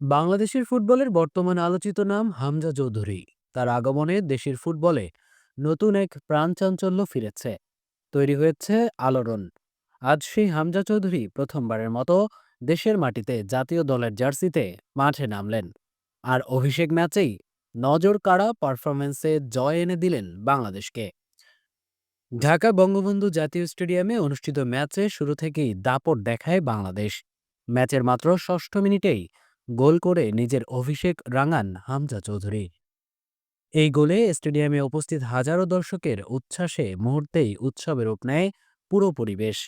বাংলাদেশের ফুটবলের বর্তমান আলোচিত নাম হামজা চৌধুরী। তার আগমনে দেশের ফুটবলে নতুন এক প্রাণচাঞ্চল্য ফিরেছে। তৈরি হয়েছে আলোড়ন। আজ সেই হামজা চৌধুরী প্রথমবারের মতো দেশের মাটিতে জাতীয় দলের জার্সিতে মাঠে নামলেন। আর অভিষেক ম্যাচেই নজর কাড়া পারফরমেন্সে জয় এনে দিলেন বাংলাদেশকে। ঢাকা বঙ্গবন্ধু জাতীয় স্টেডিয়ামে অনুষ্ঠিত ম্যাচে শুরু থেকেই দাপট দেখায় বাংলাদেশ। ম্যাচের মাত্র ষষ্ঠ মিনিটেই গোল করে নিজের অভিষেক রাঙান হামজা চৌধুরী। এই গোলে স্টেডিয়ামে উপস্থিত হাজারো দর্শকের উচ্ছ্বাসে মুহূর্তেই উৎসবের রূপ নেয় পুরো পরিবেশ।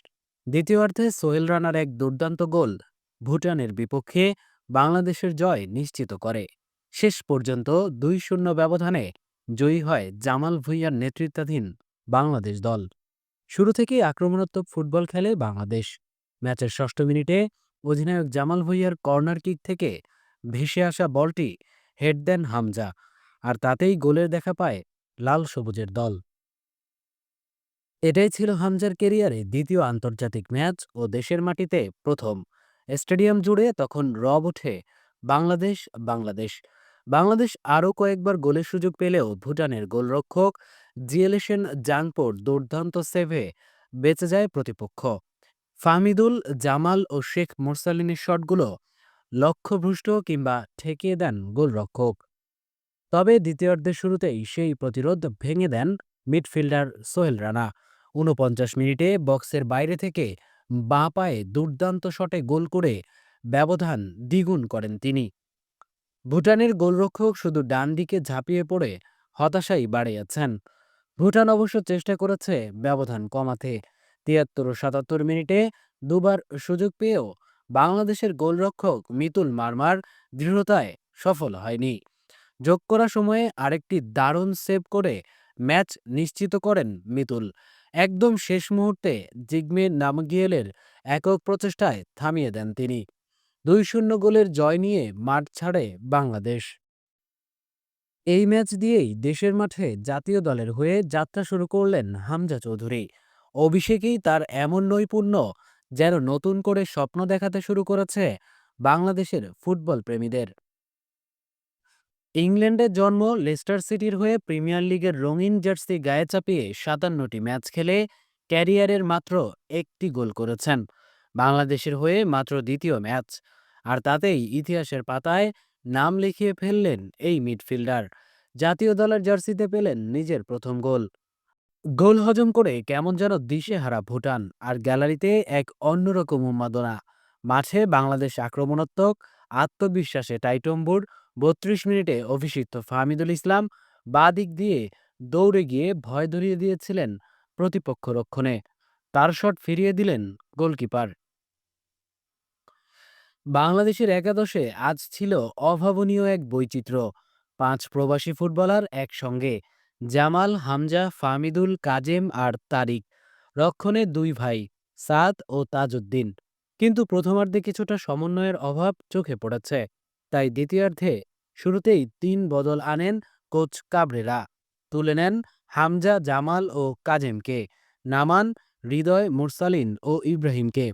দ্বিতীয়ার্ধে সোহেল রানার এক দুর্দান্ত গোল ভুটানের বিপক্ষে বাংলাদেশের জয় নিশ্চিত করে। শেষ পর্যন্ত দুই শূন্য ব্যবধানে জয়ী হয় জামাল ভুঁইয়ার নেতৃত্বাধীন বাংলাদেশ দল। শুরু থেকেই আক্রমণাত্মক ফুটবল খেলে বাংলাদেশ। ম্যাচের ষষ্ঠ মিনিটে অধিনায়ক জামাল ভুঁইয়ার কর্নার কিক থেকে ভেসে আসা বলটি হেড দেন হামজা, আর তাতেই গোলের দেখা পায় লাল সবুজের দল। এটাই ছিল হামজার কেরিয়ারে দ্বিতীয় আন্তর্জাতিক ম্যাচ ও দেশের মাটিতে প্রথম। স্টেডিয়াম জুড়ে তখন রব ওঠে বাংলাদেশ বাংলাদেশ। বাংলাদেশ আরও কয়েকবার গোলের সুযোগ পেলেও ভুটানের গোলরক্ষক জিয়েলেশন জাংপোর দুর্দান্ত সেভে বেঁচে যায় প্রতিপক্ষ। ফাহমিদুল, জামাল ও শেখ মোরসালিনের শটগুলো লক্ষ্যভ্রষ্ট কিংবা ঠেকিয়ে দেন গোলরক্ষক। তবে দ্বিতীয়ার্ধের শুরুতেই সেই প্রতিরোধ ভেঙে দেন মিডফিল্ডার সোহেল রানা। ঊনপঞ্চাশ মিনিটে বক্সের বাইরে থেকে বাঁ পায়ে দুর্দান্ত শটে গোল করে ব্যবধান দ্বিগুণ করেন তিনি। ভুটানের গোলরক্ষক শুধু ডান দিকে ঝাঁপিয়ে পড়ে হতাশাই বাড়িয়েছেন। ভুটান অবশ্য চেষ্টা করেছে ব্যবধান কমাতে। তিয়াত্তর ও সাতাত্তর মিনিটে দুবার সুযোগ পেয়েও বাংলাদেশের গোলরক্ষক মিতুল মারমার দৃঢ়তায় সফল হয়নি। যোগ করা সময়ে আরেকটি দারুণ সেভ করে ম্যাচ নিশ্চিত করেন মিতুল। একদম শেষ মুহূর্তে জিগমে নামগিয়েলের একক প্রচেষ্টায় থামিয়ে দেন তিনি। দুই শূন্য গোলের জয় নিয়ে মাঠ ছাড়ে বাংলাদেশ। এই ম্যাচ দিয়েই দেশের মাঠে জাতীয় দলের হয়ে যাত্রা শুরু করলেন হামজা চৌধুরী। অভিষেকেই তার এমন নৈপুণ্য যেন নতুন করে স্বপ্ন দেখাতে শুরু করেছে বাংলাদেশের ফুটবল প্রেমীদের। ইংল্যান্ডে জন্ম লেস্টার সিটির হয়ে প্রিমিয়ার লিগের রঙিন জার্সি গায়ে চাপিয়ে সাতান্নটি ম্যাচ খেলে ক্যারিয়ারের মাত্র একটি গোল করেছেন। বাংলাদেশের হয়ে মাত্র দ্বিতীয় ম্যাচ, আর তাতেই ইতিহাসের পাতায় নাম লিখিয়ে ফেললেন এই মিডফিল্ডার। জাতীয় দলের জার্সিতে পেলেন নিজের প্রথম গোল। গোল হজম করে কেমন যেন দিশেহারা ভুটান আর গ্যালারিতে এক অন্যরকম উন্মাদনা। মাঠে বাংলাদেশ আক্রমণাত্মক, আত্মবিশ্বাসে টাইটম্বুর, বত্রিশ মিনিটে অভিষিক্ত ফাহমিদুল ইসলাম, বা দিক দিয়ে দৌড়ে গিয়ে ভয় ধরিয়ে দিয়েছিলেন প্রতিপক্ষ রক্ষণে। তার শট ফিরিয়ে দিলেন গোলকিপার। বাংলাদেশের একাদশে আজ ছিল অভাবনীয় এক বৈচিত্র্য। পাঁচ প্রবাসী ফুটবলার একসঙ্গে জামাল, হামজা, ফাহমিদুল কাজেম আর তারিক রক্ষণে দুই ভাই, সাদ ও তাজউদ্দিন। কিন্তু প্রথমার্ধে কিছুটা সমন্বয়ের অভাব চোখে পড়েছে। তাই দ্বিতীয়ার্ধে শুরুতেই তিন বদল আনেন কোচ কাবরেরা। তুলে নেন হামজা, জামাল ও কাজেমকে। নামান, হৃদয়, মুরসালিন ও ইব্রাহিমকে।